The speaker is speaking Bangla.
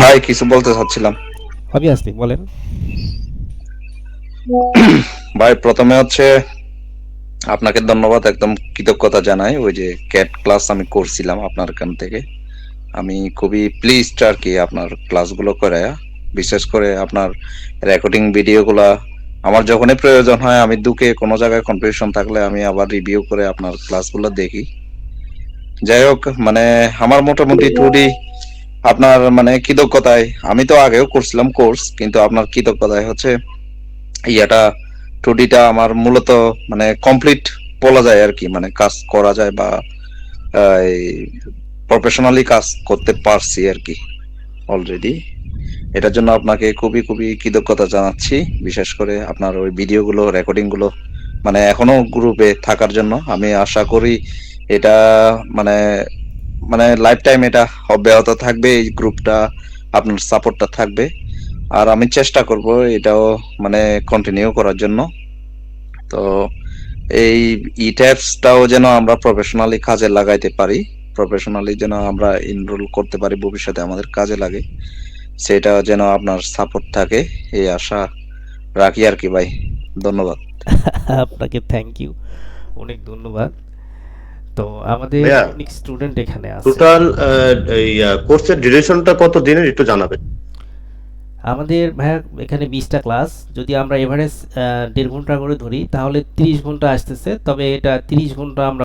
ভাই কিছু বলতে চাচ্ছিলাম। অবভিয়াসলি বলেন। ভাই প্রথমে হচ্ছে আপনাকে ধন্যবাদ একদম কৃতজ্ঞতা জানাই। ওই যে ক্যাট ক্লাস আমি করছিলাম আপনার কান থেকে। আমি খুবই প্লিজড আর কি আপনার ক্লাসগুলো করে। বিশেষ করে আপনার রেকর্ডিং ভিডিওগুলা আমার যখনই প্রয়োজন হয় আমি দুকে কোনো জায়গায় কনফিউশন থাকলে আমি আবার রিভিউ করে আপনার ক্লাসগুলো দেখি। যাই হোক মানে আমার মোটামুটি টুডি আপনার মানে কৃতজ্ঞতায়, আমি তো আগেও করছিলাম কোর্স কিন্তু আপনার কৃতজ্ঞতায় হচ্ছে ইয়াটা, টুডিটা আমার মূলত মানে কমপ্লিট বলা যায় আর কি মানে কাজ করা যায় বা প্রফেশনালি কাজ করতে পারছি আর কি অলরেডি এটার জন্য আপনাকে খুবই খুবই কৃতজ্ঞতা জানাচ্ছি, বিশেষ করে আপনার ওই ভিডিওগুলো রেকর্ডিংগুলো মানে এখনও গ্রুপে থাকার জন্য। আমি আশা করি এটা মানে মানে লাইফ টাইম এটা অব্যাহত থাকবে এই গ্রুপটা, আপনার সাপোর্টটা থাকবে। আর আমি চেষ্টা করব এটাও মানে কন্টিনিউ করার জন্য। তো এই ই ট্যাপসটাও যেন আমরা প্রফেশনালি কাজে লাগাইতে পারি প্রফেশনালি যেন আমরা ইনরোল করতে পারি ভবিষ্যতে আমাদের কাজে লাগে, সেটা যেন আপনার সাপোর্ট থাকে, এই আশা রাখি আর কি ভাই। ধন্যবাদ। আপনাকে থ্যাংক ইউ অনেক ধন্যবাদ। তো আমাদের অনেক স্টুডেন্ট এখানে আছে। টোটাল এই কোর্সের ডিউরেশনটা কত দিনের একটু জানাবেন। আমাদের ভাইয়া এখানে বিশটা ক্লাস যদি আমরা এভারেজ দেড় ঘণ্টা করে ধরি তাহলে তিরিশ ঘণ্টা আসতেছে তবে এটা তিরিশ ঘণ্টা আমরা